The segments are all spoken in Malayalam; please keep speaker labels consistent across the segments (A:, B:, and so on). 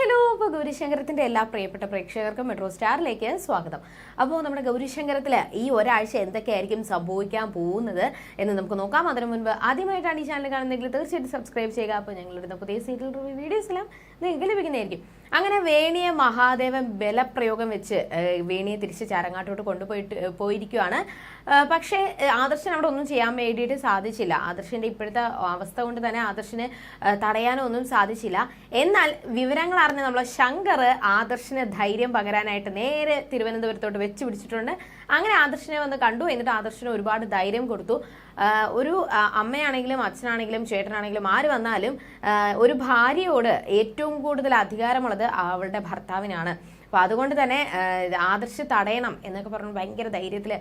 A: ഹലോ അപ്പോൾ ഗൗരിശങ്കരത്തിന്റെ എല്ലാ പ്രിയപ്പെട്ട പ്രേക്ഷകർക്കും മെട്രോ സ്റ്റാറിലേക്ക് സ്വാഗതം. അപ്പോൾ നമ്മുടെ ഗൗരിശങ്കരത്തിൽ ഈ ഒരാഴ്ച എന്തൊക്കെയായിരിക്കും സംഭവിക്കാൻ പോകുന്നത് എന്ന് നമുക്ക് നോക്കാം. അതിനു മുൻപ് ആദ്യമായിട്ടാണ് ഈ ചാനൽ കാണുന്നതെങ്കിൽ തീർച്ചയായിട്ടും സബ്സ്ക്രൈബ് ചെയ്യുക. അപ്പോൾ ഞങ്ങളുടെ പുതിയ സീരിയൽ റിവ്യൂ വീഡിയോസ് എല്ലാം നിങ്ങൾക്ക് ലഭിക്കുന്നതായിരിക്കും. അങ്ങനെ വേണിയെ മഹാദേവൻ ബലപ്രയോഗം വെച്ച് വേണിയെ തിരിച്ച് ചാരങ്ങാട്ടോട്ട് കൊണ്ടുപോയിട്ട് പോയിരിക്കുകയാണ് പക്ഷേ ആദർശൻ അവിടെ ഒന്നും ചെയ്യാൻ വേണ്ടിയിട്ട് സാധിച്ചില്ല. ആദർശിന്റെ ഇപ്പോഴത്തെ അവസ്ഥ കൊണ്ട് തന്നെ ആദർശിന് തടയാനോ ഒന്നും സാധിച്ചില്ല. എന്നാൽ വിവരങ്ങൾ അറിഞ്ഞ നമ്മളെ ശങ്കർ ആദർശിന് ധൈര്യം പകരാനായിട്ട് നേരെ തിരുവനന്തപുരത്തോട്ട് വെച്ച് പിടിച്ചിട്ടുണ്ട്. അങ്ങനെ ആദർശിനെ വന്ന് കണ്ടു. എന്നിട്ട് ആദർശിന് ഒരുപാട് ധൈര്യം കൊടുത്തു. ഒരു അമ്മയാണെങ്കിലും അച്ഛനാണെങ്കിലും ചേട്ടനാണെങ്കിലും ആര് വന്നാലും ഒരു ഭാര്യയോട് ഏറ്റവും കൂടുതൽ അധികാരമുള്ളത് അവളുടെ ഭർത്താവിനാണ്. അപ്പൊ അതുകൊണ്ട് തന്നെ ആദർശ് തടയണം എന്നൊക്കെ പറഞ്ഞു ഭയങ്കര ധൈര്യത്തിൽ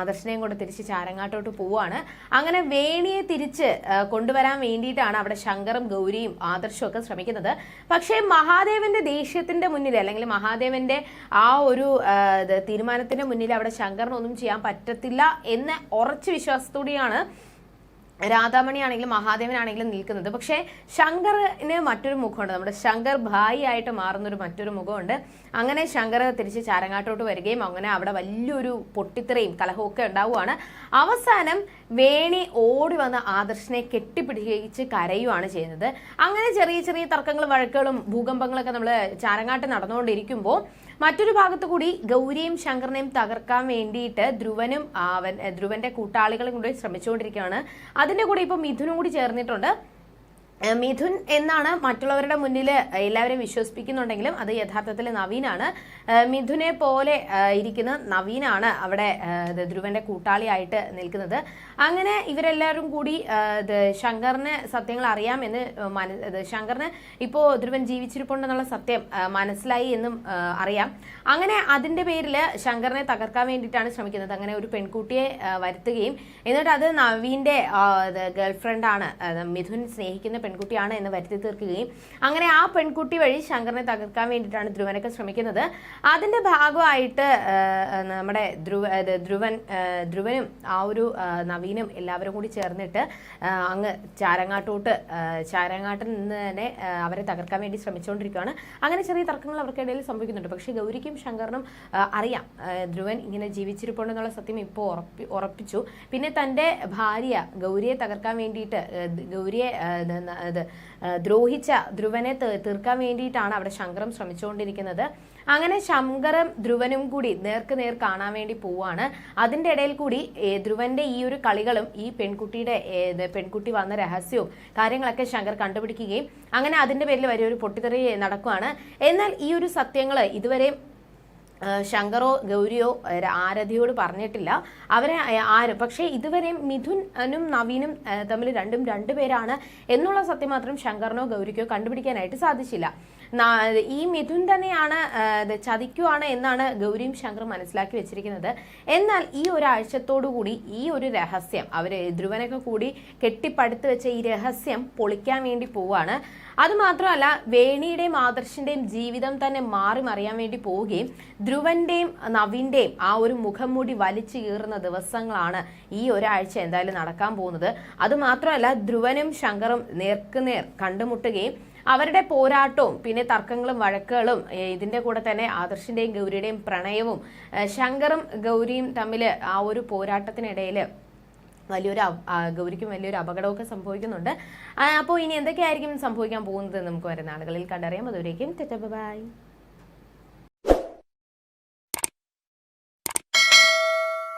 A: ആദർശിനെയും കൊണ്ട് തിരിച്ച് ചാരങ്ങാട്ടോട്ട് പോവാണ്. അങ്ങനെ വേണിയെ തിരിച്ച് കൊണ്ടുവരാൻ വേണ്ടിയിട്ടാണ് അവിടെ ശങ്കറും ഗൗരിയും ആദർശവും ഒക്കെ ശ്രമിക്കുന്നത്. പക്ഷേ മഹാദേവന്റെ ദേഷ്യത്തിന്റെ മുന്നിൽ അല്ലെങ്കിൽ മഹാദേവന്റെ ആ ഒരു തീരുമാനത്തിന്റെ മുന്നിൽ അവിടെ ശങ്കറിനൊന്നും ചെയ്യാൻ പറ്റത്തില്ല എന്ന ഉറച്ച വിശ്വാസത്തോടെയാണ് രാധാമണി ആണെങ്കിലും മഹാദേവനാണെങ്കിലും നിൽക്കുന്നത്. പക്ഷേ ശങ്കറിന് മറ്റൊരു മുഖമുണ്ട്. നമ്മുടെ ശങ്കർ ഭായി ആയിട്ട് മാറുന്ന ഒരു മറ്റൊരു മുഖമുണ്ട്. അങ്ങനെ ശങ്കർ തിരിച്ച് ചാരങ്ങാട്ടോട്ട് വരികയും അങ്ങനെ അവിടെ വലിയൊരു പൊട്ടിത്തെറിയും കലഹമൊക്കെ ഉണ്ടാവുകയാണ് അവസാനം വേണി ഓടി വന്ന് ആദർശിനെ കെട്ടിപ്പിടിച്ച് കരയുവാണ് ചെയ്യുന്നത്. അങ്ങനെ ചെറിയ ചെറിയ തർക്കങ്ങളും വഴക്കുകളും ഭൂകമ്പങ്ങളൊക്കെ നമ്മൾ ചാരങ്ങാട്ട് നടന്നുകൊണ്ടിരിക്കുമ്പോൾ മറ്റൊരു ഭാഗത്ത് കൂടി ഗൗരിയും ശങ്കറിനെയും തകർക്കാൻ വേണ്ടിയിട്ട് ധ്രുവനും ധ്രുവന്റെ കൂട്ടാളികളും കൂടി ശ്രമിച്ചുകൊണ്ടിരിക്കുകയാണ്. അതിന്റെ കൂടെ ഇപ്പൊ മിഥുനും കൂടി ചേർന്നിട്ടുണ്ട്. മിഥുൻ എന്നാണ് മറ്റുള്ളവരുടെ മുന്നിൽ എല്ലാവരും വിശ്വസിപ്പിക്കുന്നുണ്ടെങ്കിലും അത് യഥാർത്ഥത്തിൽ നവീനാണ്. മിഥുനെ പോലെ ഇരിക്കുന്ന നവീനാണ് അവിടെ ധ്രുവന്റെ കൂട്ടാളിയായിട്ട് നിൽക്കുന്നത്. അങ്ങനെ ഇവരെല്ലാവരും കൂടി ശങ്കറിന് സത്യങ്ങൾ അറിയാമെന്ന് മന ശങ്കറിന് ഇപ്പോൾ ധ്രുവൻ ജീവിച്ചിരിപ്പുണ്ടെന്നുള്ള സത്യം മനസ്സിലായി എന്നും അറിയാം. അങ്ങനെ അതിന്റെ പേരിൽ ശങ്കറിനെ തകർക്കാൻ വേണ്ടിയിട്ടാണ് ശ്രമിക്കുന്നത്. അങ്ങനെ ഒരു പെൺകുട്ടിയെ വരുത്തുകയും എന്നിട്ട് അത് നവീന്റെ ഗേൾഫ്രണ്ടാണ് മിഥുൻ സ്നേഹിക്കുന്ന പെൺകുട്ടിയാണ് എന്ന് വരുത്തി തീർക്കുകയും അങ്ങനെ ആ പെൺകുട്ടി വഴി ശങ്കറിനെ തകർക്കാൻ വേണ്ടിയിട്ടാണ് ധ്രുവനൊക്കെ ശ്രമിക്കുന്നത്. അതിന്റെ ഭാഗമായിട്ട് നമ്മുടെ ധ്രുവ ധ്രുവൻ ധ്രുവനും ആ ഒരു നവീനും എല്ലാവരും കൂടി ചേർന്നിട്ട് അങ്ങ് ചാരങ്ങാട്ടോട്ട് ചാരങ്ങാട്ടിൽ നിന്ന് തന്നെ അവരെ തകർക്കാൻ വേണ്ടി ശ്രമിച്ചുകൊണ്ടിരിക്കുകയാണ്. അങ്ങനെ ചെറിയ തർക്കങ്ങൾ അവർക്കിടയിൽ സംഭവിക്കുന്നുണ്ട്. പക്ഷേ ഗൗരിക്കും ശങ്കറിനും അറിയാം. ധ്രുവൻ ഇങ്ങനെ ജീവിച്ചിരിപ്പുണ്ടെന്നുള്ള സത്യം ഇപ്പോൾ ഉറപ്പി ഉറപ്പിച്ചു. പിന്നെ തന്റെ ഭാര്യ ഗൗരിയെ തകർക്കാൻ വേണ്ടിയിട്ട് ഗൗരിയെ ഇത് ദ്രോഹിച്ച ധ്രുവനെ തീർക്കാൻ വേണ്ടിയിട്ടാണ് അവിടെ ശങ്കരം ശ്രമിച്ചുകൊണ്ടിരിക്കുന്നത്. അങ്ങനെ ശങ്കരം ധ്രുവനും കൂടി നേർക്ക് നേർ കാണാൻ വേണ്ടി പോവാണ്. അതിന്റെ ഇടയിൽ കൂടി ധ്രുവന്റെ ഈ ഒരു കളികളും ഈ പെൺകുട്ടിയുടെ പെൺകുട്ടി വന്ന രഹസ്യവും കാര്യങ്ങളൊക്കെ ശങ്കർ കണ്ടുപിടിക്കുകയും അങ്ങനെ അതിന്റെ പേരിൽ വലിയൊരു പൊട്ടിത്തെറി നടക്കുകയാണ് എന്നാൽ ഈ ഒരു സത്യങ്ങൾ ഇതുവരെ ആ, ശങ്കറോ ഗൗരിയോ ആരതിയോട് പറഞ്ഞിട്ടില്ല. അവരെ ആര്? പക്ഷേ ഇതുവരെയും മിഥുനും നവീനും തമ്മിൽ രണ്ടും രണ്ടുപേരാണ് എന്നുള്ള സത്യം മാത്രം ശങ്കറിനോ ഗൗരിക്കോ കണ്ടുപിടിക്കാനായിട്ട് സാധിച്ചില്ല. ഈ മിഥുൻ തന്നെയാണ് ചതിക്കുവാണ് എന്നാണ് ഗൗരിയും ശങ്കറും മനസ്സിലാക്കി വെച്ചിരിക്കുന്നത്. എന്നാൽ ഈ ഒരാഴ്ചത്തോടു കൂടി ഈ ഒരു രഹസ്യം അവർ ധ്രുവനൊക്കെ കൂടി കെട്ടിപ്പടുത്ത് വെച്ച ഈ രഹസ്യം പൊളിക്കാൻ വേണ്ടി പോവാണ്. അതുമാത്രമല്ല വേണിയുടെയും ആദർശിന്റെയും ജീവിതം തന്നെ മാറി മറിയാൻ വേണ്ടി പോവുകയും ധ്രുവന്റെയും നവീന്റെയും ആ ഒരു മുഖംമൂടി വലിച്ചു കീറുന്ന ദിവസങ്ങളാണ് ഈ ഒരാഴ്ച എന്തായാലും നടക്കാൻ പോകുന്നത്. അത് മാത്രമല്ല ധ്രുവനും ശങ്കറും നേർക്കുനേർ കണ്ടുമുട്ടുകയും അവരുടെ പോരാട്ടവും പിന്നെ തർക്കങ്ങളും വഴക്കുകളും ഇതിന്റെ കൂടെ തന്നെ ആദർശിന്റെയും ഗൗരിയുടെയും പ്രണയവും ശങ്കറും ഗൗരിയും തമ്മിൽ ആ ഒരു പോരാട്ടത്തിനിടയിൽ വലിയൊരു ഗൗരിക്കും വലിയൊരു അപകടമൊക്കെ സംഭവിക്കുന്നുണ്ട്. അപ്പോൾ ഇനി എന്തൊക്കെയായിരിക്കും സംഭവിക്കാൻ പോകുന്നത് നമുക്ക് വരുന്ന ആളുകളിൽ കണ്ടറിയാം. അതുവരേക്കും ബൈ.